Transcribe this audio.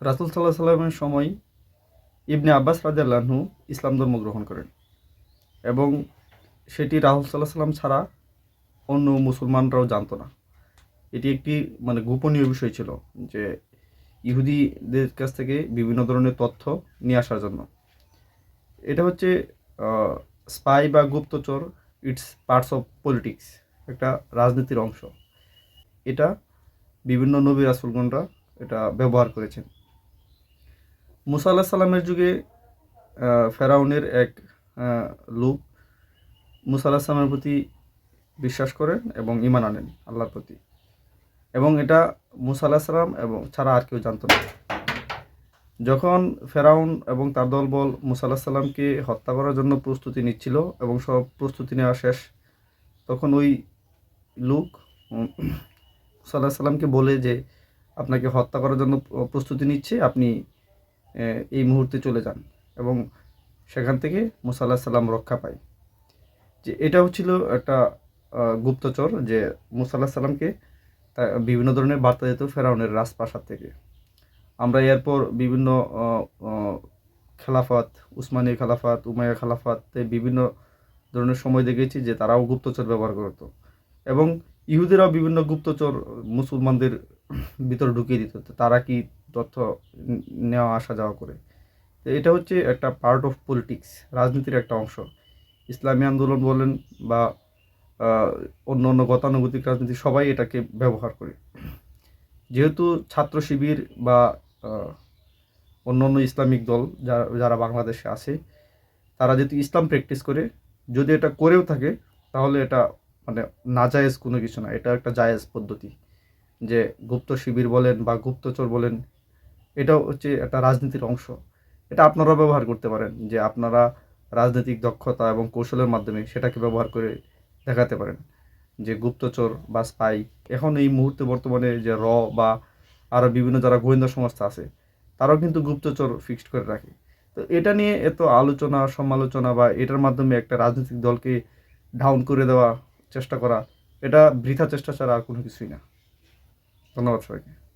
রাসুল সাল্লাহ সাল্লামের সময় ইবনে আব্বাস রাজাল্লাহু ইসলাম ধর্ম গ্রহণ করেন এবং সেটি রাহুল সাল্লাহ সাল্লাম ছাড়া অন্য মুসলমানরাও জানতো না। এটি একটি মানে গোপনীয় বিষয় ছিল যে ইহুদিদের কাছ থেকে বিভিন্ন ধরনের তথ্য নিয়ে আসার জন্য। এটা হচ্ছে স্পাই বা গুপ্তচর, ইটস পার্টস অফ পলিটিক্স, একটা রাজনীতির অংশ। এটা বিভিন্ন নবী রাসুলগণরা এটা ব্যবহার করেছেন। মুসা আল্লাহ সাল্লামের যুগে ফেরাউনের এক লোক মুসা আল্লাহ সাল্লামের প্রতি বিশ্বাস করেন এবং ইমান আনেন আল্লাহর প্রতি। এবং এটা মুসা আল্লাহ সাল্লাম এবং ছাড়া আর কেউ জানতো না। যখন ফেরাউন এবং তার দলবল মুসা আল্লাহ সাল্লামকে হত্যা করার জন্য প্রস্তুতি নিচ্ছিল এবং সব প্রস্তুতি নেওয়া শেষ, তখন ওই লোক আল্লাহ সাল্লামকে বলে যে, আপনাকে হত্যা করার জন্য প্রস্তুতি নিচ্ছে, আপনি এই মুহূর্তে চলে যান এবং সেখান থেকে মুসা আল্লাহ সাল্লাম রক্ষা পায়। যে এটাও ছিল একটা গুপ্তচর যে মুসা আল্লাহ সাল্লামকে বিভিন্ন ধরনের বার্তা দিত ফেরাউনের রাজপ্রাসাদ থেকে। আমরা এরপর বিভিন্ন খেলাফত উসমানী খেলাফত, উমাইয়া খেলাফতে বিভিন্ন ধরনের সময় দেখেছি যে তারাও গুপ্তচর ব্যবহার করতো এবং ইহুদিরাও বিভিন্ন গুপ্তচর মুসলমানদের ভিতরে ঢুকিয়ে দিত। তারা কি তথ্য নেওয়া আসা যাওয়া করে। তো এটা হচ্ছে একটা পার্ট অফ পলিটিক্স রাজনীতির একটা অংশ। ইসলামী আন্দোলন বলেন বা অন্য অন্য গতানুগতিক রাজনীতি সবাই এটাকে ব্যবহার করে। যেহেতু ছাত্র শিবির বা অন্য অন্য ইসলামিক দল যারা যারা বাংলাদেশে আছে, তারা যেহেতু ইসলাম প্র্যাকটিস করে, যদি এটা করেও থাকে, তাহলে এটা মানে নাজায়েজ কোনো কিছু না। এটা একটা জায়েজ পদ্ধতি। যে গুপ্ত শিবির বলেন বা গুপ্তচর বলেন এটাও হচ্ছে একটা রাজনীতির অংশ। এটা আপনারা ব্যবহার করতে পারেন, যে আপনারা রাজনৈতিক দক্ষতা এবং কৌশলের মাধ্যমে সেটাকে ব্যবহার করে দেখাতে পারেন। যে গুপ্তচর বা স্পাই এখন এই মুহূর্তে বর্তমানে যে র বা আরও বিভিন্ন যারা গোয়েন্দা সংস্থা আছে, তারাও কিন্তু গুপ্তচর ফিক্সড করে রাখে। তো এটা নিয়ে এত আলোচনা, সমালোচনা বা এটার মাধ্যমে একটা রাজনৈতিক দলকে ডাউন করে দেওয়া চেষ্টা করা, এটা বৃথা চেষ্টা ছাড়া আর কোনো কিছুই না। ধন্যবাদ সবাইকে।